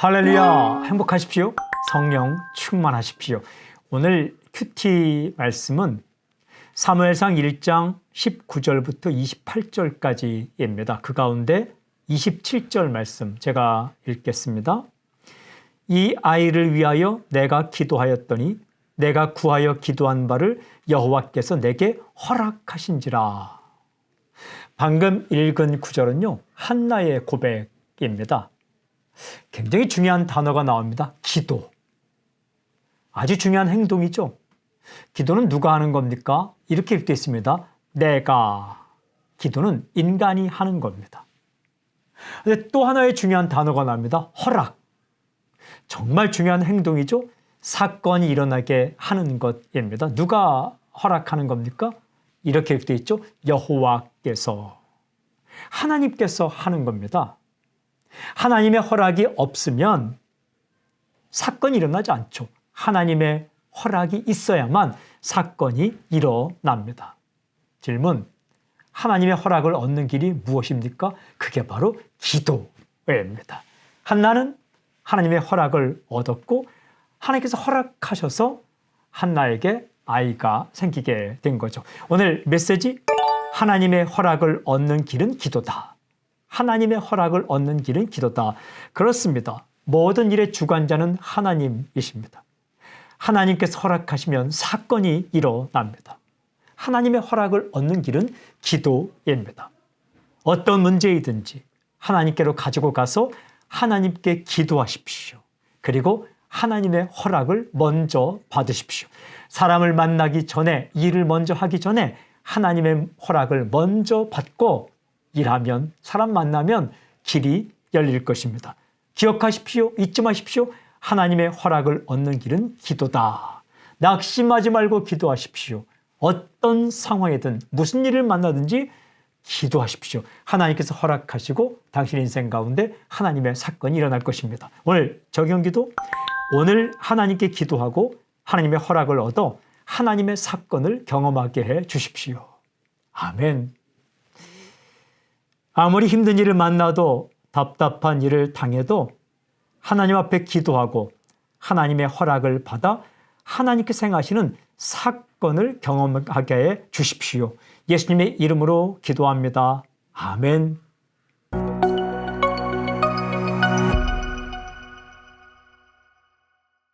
할렐루야 행복하십시오. 성령 충만하십시오. 오늘 큐티 말씀은 사무엘상 1장 19절부터 28절까지입니다. 그 가운데 27절 말씀 제가 읽겠습니다. 이 아이를 위하여 내가 기도하였더니 내가 구하여 기도한 바를 여호와께서 내게 허락하신지라. 방금 읽은 구절은요. 한나의 고백입니다. 굉장히 중요한 단어가 나옵니다. 기도. 아주 중요한 행동이죠. 기도는 누가 하는 겁니까? 이렇게 읽되 있습니다. 내가. 기도는 인간이 하는 겁니다. 또 하나의 중요한 단어가 나옵니다. 허락. 정말 중요한 행동이죠. 사건이 일어나게 하는 것입니다. 누가 허락하는 겁니까? 이렇게 읽되 있죠. 여호와께서. 하나님께서 하는 겁니다. 하나님의 허락이 없으면 사건이 일어나지 않죠. 하나님의 허락이 있어야만 사건이 일어납니다. 질문. 하나님의 허락을 얻는 길이 무엇입니까? 그게 바로 기도입니다. 한나는 하나님의 허락을 얻었고 하나님께서 허락하셔서 한나에게 아이가 생기게 된 거죠. 오늘 메시지 하나님의 허락을 얻는 길은 기도다. 하나님의 허락을 얻는 길은 기도다. 그렇습니다. 모든 일의 주관자는 하나님이십니다. 하나님께서 허락하시면 사건이 일어납니다. 하나님의 허락을 얻는 길은 기도입니다. 어떤 문제이든지 하나님께로 가지고 가서 하나님께 기도하십시오. 그리고 하나님의 허락을 먼저 받으십시오. 사람을 만나기 전에, 일을 먼저 하기 전에 하나님의 허락을 먼저 받고 일하면, 사람 만나면 길이 열릴 것입니다. 기억하십시오. 잊지 마십시오. 하나님의 허락을 얻는 길은 기도다. 낙심하지 말고 기도하십시오. 어떤 상황이든 무슨 일을 만나든지 기도하십시오. 하나님께서 허락하시고 당신 인생 가운데 하나님의 사건이 일어날 것입니다. 오늘 적용 기도 오늘 하나님께 기도하고 하나님의 허락을 얻어 하나님의 사건을 경험하게 해 주십시오. 아멘. 아무리 힘든 일을 만나도 답답한 일을 당해도 하나님 앞에 기도하고 하나님의 허락을 받아 하나님께서 행하시는 사건을 경험하게 해 주십시오. 예수님의 이름으로 기도합니다. 아멘.